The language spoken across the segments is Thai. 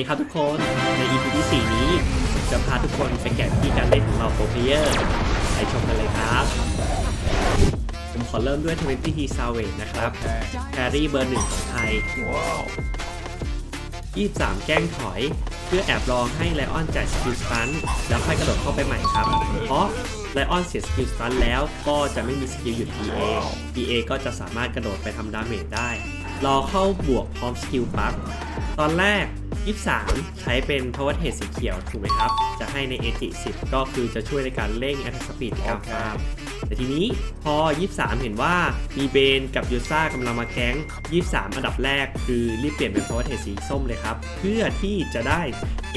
ดีครับทุกคนใน EP ที่ 4 นี้ จะพาทุกคนไปแกะวิธีการเล่นของเราโปรเพเยอร์ไปชมกันเลยครับผมขอเริ่มด้วย20 T Savage นะครับแครี่เบอร์หนึ่งของไทย23 แกล้งถอย เพื่อแอบรอให้ไลออนจ่ายสกิลสตันแล้วค่อยกระโดดเข้าไปใหม่ครับ เพราะไลออนเสียสกิลสตันแล้วก็จะไม่มีสกิลหยุด PA PA ก็จะสามารถกระโดดไปทำดาเมจได้ รอเข้าบวกพร้อมสกิลปั๊บตอนแรก 23 ใช้เป็น power head สีเขียวถูกไหมครับ จะให้ใน AG 10 ก็คือจะช่วยในการเร่ง attack speed ในการฟาร์มแต่ทีนี้พอ 23 เห็นว่ามีเบนกับยูซ่ากำลังมาแก๊ง 23 อันดับแรกคือรีบเปลี่ยนเป็น power head สีส้มเลยครับ เพื่อที่จะได้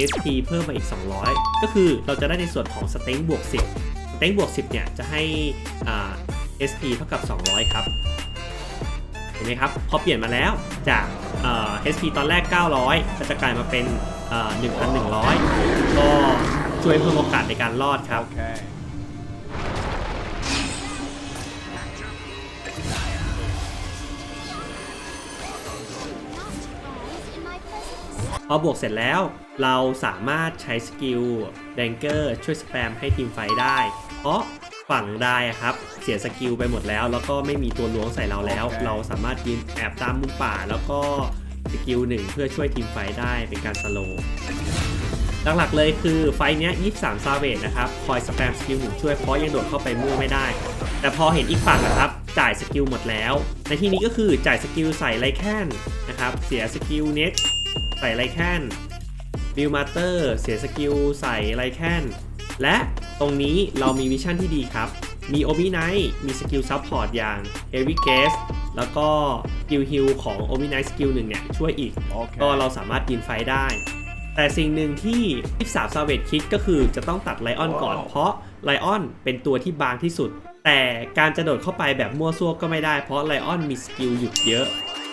SP เพิ่มมาอีก 200 ก็คือเราจะได้ในส่วนของ strength บวก 10 strength บวก 10 เนี่ยจะให้อ่า SP เท่ากับ 200 ครับ เห็นไหมครับ พอเปลี่ยนมาแล้วจากเอ่อ HP ตอนแรก 900 ก็จะกลายมาเป็นเอ่อ1,100 ก็ช่วยเพิ่มโอกาสในการรอดครับ Okay. พอบวกเสร็จแล้ว เราสามารถใช้สกิลแดงเกอร์ช่วยสแปมให้ทีมไฟท์ได้ เพราะ ฝั่งได้อะครับ เสียสกิลไปหมดแล้ว แล้วก็ไม่มีตัวล้วงใส่เราแล้วโอเคเราสามารถยืนแอบตามมุมป่า แล้วก็สกิลหนึ่งเพื่อช่วยทีมไฟท์ได้เป็นการสโลว์หลักๆเลยคือไฟท์เนี้ย 23 ซาเวจนะครับ คอยสแปมสกิลหนึ่งช่วยเพราะยังโดดเข้าไปมั่วไม่ได้ แต่พอเห็นอีกฝั่งนะครับ จ่ายสกิลหมดแล้ว ในที่นี้ก็คือจ่ายสกิลใส่ไลแคนนะครับ เสียสกิลเน็ตใส่ไลแคนบิลมาเตอร์ เสียสกิลใส่ไลแคนและ ตรงนี้เรามีวิชั่นที่ดีครับ มีโอบิไนท์มีสกิลซับพอร์ตอย่าง Heavy g a z e แล้วก็สกิลฮิลของโอบิไนท์สกิลหนึ่งเนี่ยช่วยอีก Okay. ก็เราสามารถยืนไฟได้ แต่สิ่งหนึ่งที่23 s a v a g e คิดก็คือจะต้องตัดไลออนก่อน เพราะไลออนเป็นตัวที่บางที่สุด แต่การจะโดดเข้าไปแบบมั่วซั่วก็ไม่ได้ เพราะไลออนมีสกิลหยุดเยอะ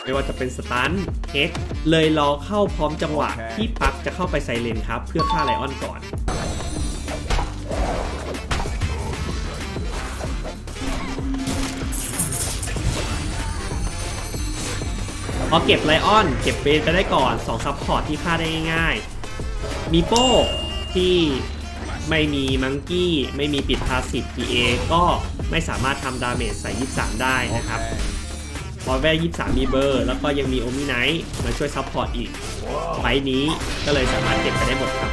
ไม่ว่าจะเป็นสตันเฮกเลยรอเข้าพร้อมจังหวะโอเคที่ปักจะเข้าไปไซเลนครับ เพื่อฆ่าไลออนก่อน พอเก็บไลออน เก็บเบนไปได้ก่อน2ซัพพอร์ตที่ฆ่าได้ง่ายๆ มีโป้ที่ไม่มีมังกี้ไม่มีปิดพาสซีฟ PA ก็ไม่สามารถทำดาเมจใส่ 23 ได้นะครับ พอแว่23 มีเบอร์ แล้วก็ยังมีโอมิไนท์มาช่วยซัพพอร์ตอีก ไฟล์นี้ก็เลยสามารถเก็บไปได้หมดครับ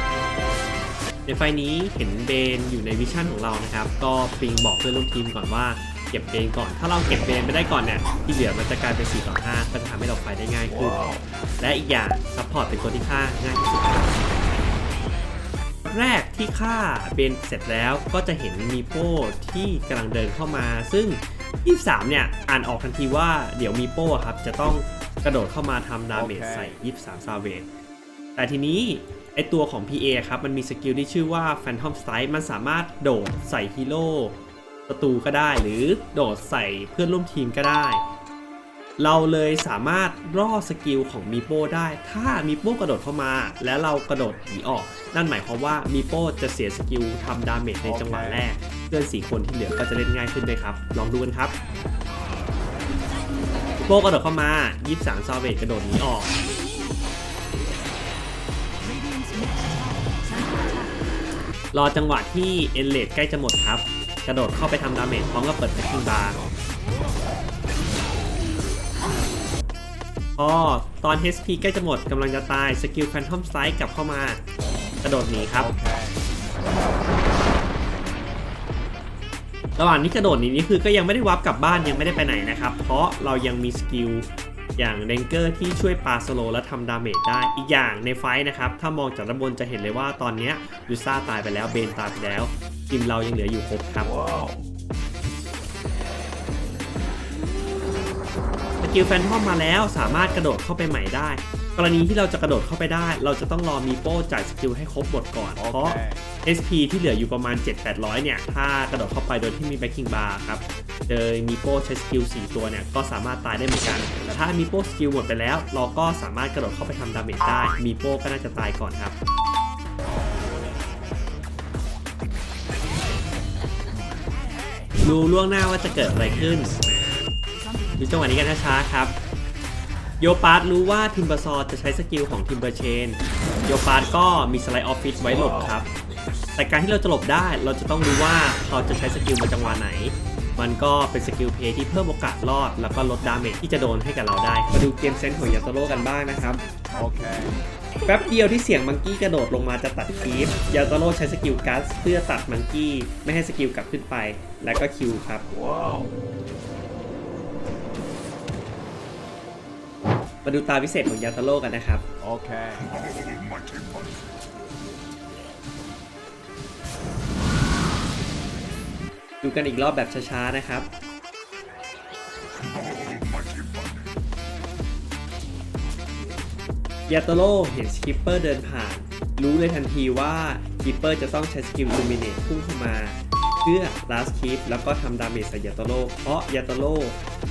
ในไฟล์นี้เห็นเบนอยู่ในวิชั่นของเรานะครับ ก็ปิงบอกเพื่อนร่วมทีมก่อนว่า เก็บเบนก่อน ถ้าเราเก็บเบนไปได้ก่อนเนี่ยที่เหลือมันจะกลายเป็น4ต่อ5ก็จะทำให้เราไฟล์ได้ง่ายขึ้น และอีกอย่างซัพพอร์ตเป็นตัวที่ฆ่าง่ายที่สุดครับแรกที่ฆ่าเบนเสร็จแล้วก็จะเห็นมีโป้ที่กำลังเดินเข้ามา ซึ่ง 23 เนี่ย อ่านออกทันทีว่าเดี๋ยวมีโป้ครับ จะต้องกระโดดเข้ามาทำดาเมจโอเคใส่ 23 ซาเวจแต่ทีนี้ไอตัวของ PA ครับ มันมีสกิลที่ชื่อว่า Phantom Strike มันสามารถโดดใส่ฮีโร่ ศัตรูก็ได้ หรือโดดใส่เพื่อนร่วมทีมก็ได้ เราเลยสามารถรอสกิลของมีโป้ได้ ถ้ามีโป้กระโดดเข้ามา แล้วเรากระโดดหนีออก นั่นหมายความว่ามีโป้จะเสียสกิลทำดาเมจในจังหวะแรก เพื่อนสี่คนที่เหลือก็จะเล่นง่ายขึ้นด้วยครับ ลองดูกันครับมีโป้กระโดดเข้ามา 23ซาเวจกระโดดหนีออกรอจังหวะที่เอเลดใกล้จะหมดครับ กระโดดเข้าไปทำดาเมจพร้อมกับเปิดแพ็คกิ้งบาร์พอตอน HP ใกล้จะหมดกำลังจะตายสกิลแฟนทอมไซด์กลับเข้ามากระโดดหนีครับ Okay. ระหว่างนี้กระโดดหนีนี่คือก็ยังไม่ได้วับกลับบ้านยังไม่ได้ไปไหนนะครับ เพราะเรายังมีสกิล อย่างเดงเกอร์ที่ช่วยปาสโลและทำดาเมจได้ อีกอย่างในไฟท์นะครับ ถ้ามองจากด้านบนจะเห็นเลยว่าตอนเนี้ยยูซ่าตายไปแล้วเบนตายไปแล้วทีมเรายังเหลืออยู่ครบครับ Wow. สกิลแฟนทอมมาแล้วสามารถกระโดดเข้าไปใหม่ได้ กรณีที่เราจะกระโดดเข้าไปได้ เราจะต้องรอมีโป้จ่ายสกิลให้ครบหมดก่อน เพราะ Okay. SP ที่เหลืออยู่ประมาณ 7-800 เนี่ย ถ้ากระโดดเข้าไปโดยที่มีแบ็คกิ้งบาร์ครับ เจอมีโป้ใช้สกิล4ตัวเนี่ยก็สามารถตายได้เหมือนกันแต่ถ้ามีโป้สกิลหมดไปแล้ว เราก็สามารถกระโดดเข้าไปทำดาเมจได้ มีโป้ก็น่าจะตายก่อนครับรู้ล่วงหน้าว่าจะเกิดอะไรขึ้นดูจังหวะนี้กันช้าๆครับ โยปาร์ตรู้ว่าทิมเบอร์ซอร์จะใช้สกิลของทิมเบอร์เชน โยฟาสก็มีสไลด์ออฟฟิศไว้หลบครับ แต่การที่เราจะหลบได้เราจะต้องรู้ว่าเราจะใช้สกิลมาจังหวะไหน มันก็เป็นสกิลเพลย์ที่เพิ่มโอกาสรอด แล้วก็ลดดาเมจที่จะโดนให้กับเราได้ มาดูเกมเซนส์ของยาโตโร่กันบ้างนะครับ Okay. แป๊บเดียวที่เสียงมังกี้กระโดดลงมาจะตัดคีฟยาโตโร่ใช้สกิลกัสเพื่อตัดมังกี้ไม่ให้สกิลกลับขึ้นไป แล้วก็คิวครับ Wow. มาดูตาพิเศษของยาโตโร่กันนะครับ Okay. Almighty One. ดูกันอีกรอบแบบช้าๆนะครับ Almighty One. ยาโตโร่เห็นสคิปเปอร์เดินผ่าน รู้เลยทันทีว่าคิปเปอร์จะต้องใช้สกิลลูมิเนตพุ่งเข้ามาเพื่อ last keep แล้วก็ทำดาเมจใส่ยาโตโร่เพราะยาโตโร่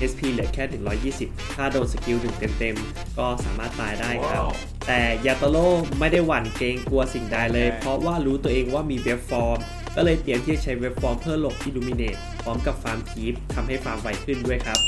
SP เหลือแค่ถึง120 ถ้าโดนสกิลถึงเต็มๆ ก็สามารถตายได้ครับว้าวแต่ยาโตโร่ไม่ได้หวั่นเกรงกลัวสิ่งใดเลย เพราะว่ารู้ตัวเองว่ามีเว็บฟอร์ม ก็เลยเตรียมที่จะใช้เว็บฟอร์มเพื่อหลบอิลูมิเนตพร้อมกับฟาร์มคีปทำให้ฟาร์มไวขึ้นด้วยครับ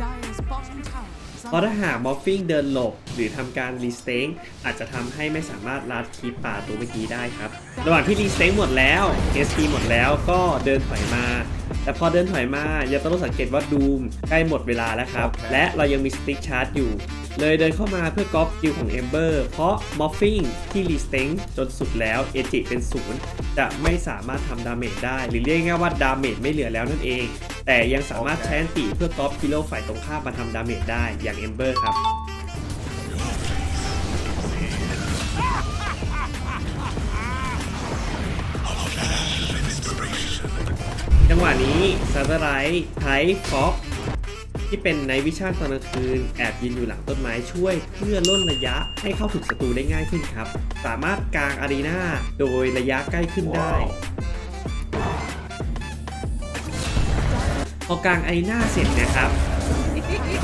Dyer's bottom tower is เพราะ under ถ้าหากมอฟฟิงเดินหลบห รือทำการรีสเต็งอาจจะทำให้ไม่สามารถลัดคีปป่าตัวเมื่อกี้ได้ครับ ระหว่างที่รีสเต็งหมดแล้ว SP หมดแล้วก็เดินถอยมา แต่พอเดินถอยมาอย่าต้องสังเกตว่าดูมใกล้หมดเวลาแล้วครับโอเคและเรายังมีสติ๊กชาร์จอยู่เลยเดินเข้ามาเพื่อก๊อปคิวของเอมเบอร์เพราะมอฟฟิงที่รีสเต็งจนสุดแล้วเอจิเป็นศูนย์จะไม่สามารถทำดาเมจได้ หรือเรียกง่ายๆว่าดาเมจไม่เหลือแล้วนั่นเอง แต่ยังสามารถใช้อันติเพื่อก๊อปกิโลฝ่ายตรงข้ามมาทำดาเมจได้อย่างเอมเบอร์ครับ จังหวะนี้ซา t ไ r ท์ไทฟ็อกที่เป็นไนวิชั่นตอนกลางคืน แอบยืนอยู่หลังต้นไม้ช่วยเพื่อล่นระยะให้เข้าถึงศัตรูได้ง่ายขึ้นครับ สามารถกางอารีนาโดยระยะใกล้ขึ้นได้ พอกางอารีนาเสร็จนะครับ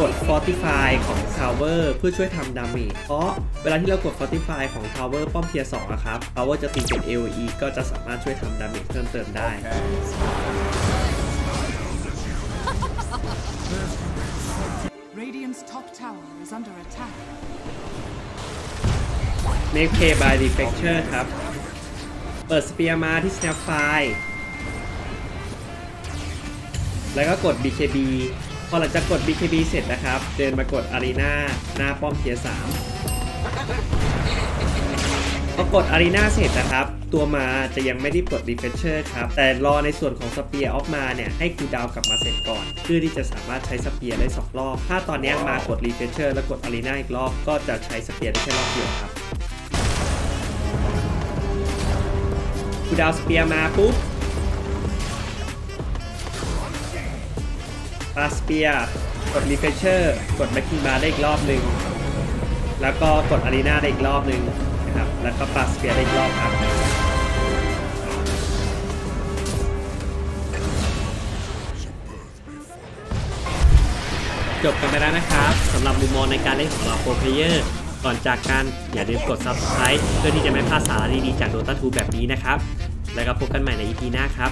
กด Fortify ของ Tower เพื่อช่วยทำดาเมจ เพราะเวลาที่เรากด Fortify ของ Tower ป้อมเทียร์2อะครับ Tower จะตีเป็น AoE ก็จะสามารถช่วยทำดาเมจเพิ่มเติมได้ top tower is under attack. เมคเคบายดีเฟคเชร์ครับ เปิดสเปียร์มาที่ Snapfire แล้วก็กด BKB พอหลังจากกด BKB เสร็จนะครับ เดินมากดอารีนาหน้าป้อมเทียสาม พอกด Arena เสร็จนะครับ ตัวมาจะยังไม่ได้กด Refresher ครับ แต่รอในส่วนของสเปียร์ออฟมาเนี่ย ให้คูดาวกลับมาเสร็จก่อน เพื่อที่จะสามารถใช้สเปียร์ได้สองรอบ ถ้าตอนนี้มากด Refresher แล้วกด Arena อีกรอบ ก็จะใช้สเปียร์ได้แค่รอบเดียวครับคูดาวสเปียร์มาปุ๊บปาสเปียร์กด Refresher กด Backing Bar ได้อีกรอบหนึ่งแล้วก็กด Arena ได้อีกรอบหนึ่ง นะครับ แล้วก็ปาสเปียร์ได้อีกรอบครับ จบกันไปแล้วนะครับสำหรับมุมมองในการเล่นของเราโปรเพเยอร์ก่อนจากกันอย่าลืมกด Subscribe เพื่อที่จะไม่พลาดสาระดีๆจากโดตาทูแบบนี้นะครับ แล้วก็พบกันใหม่ใน EP หน้าครับ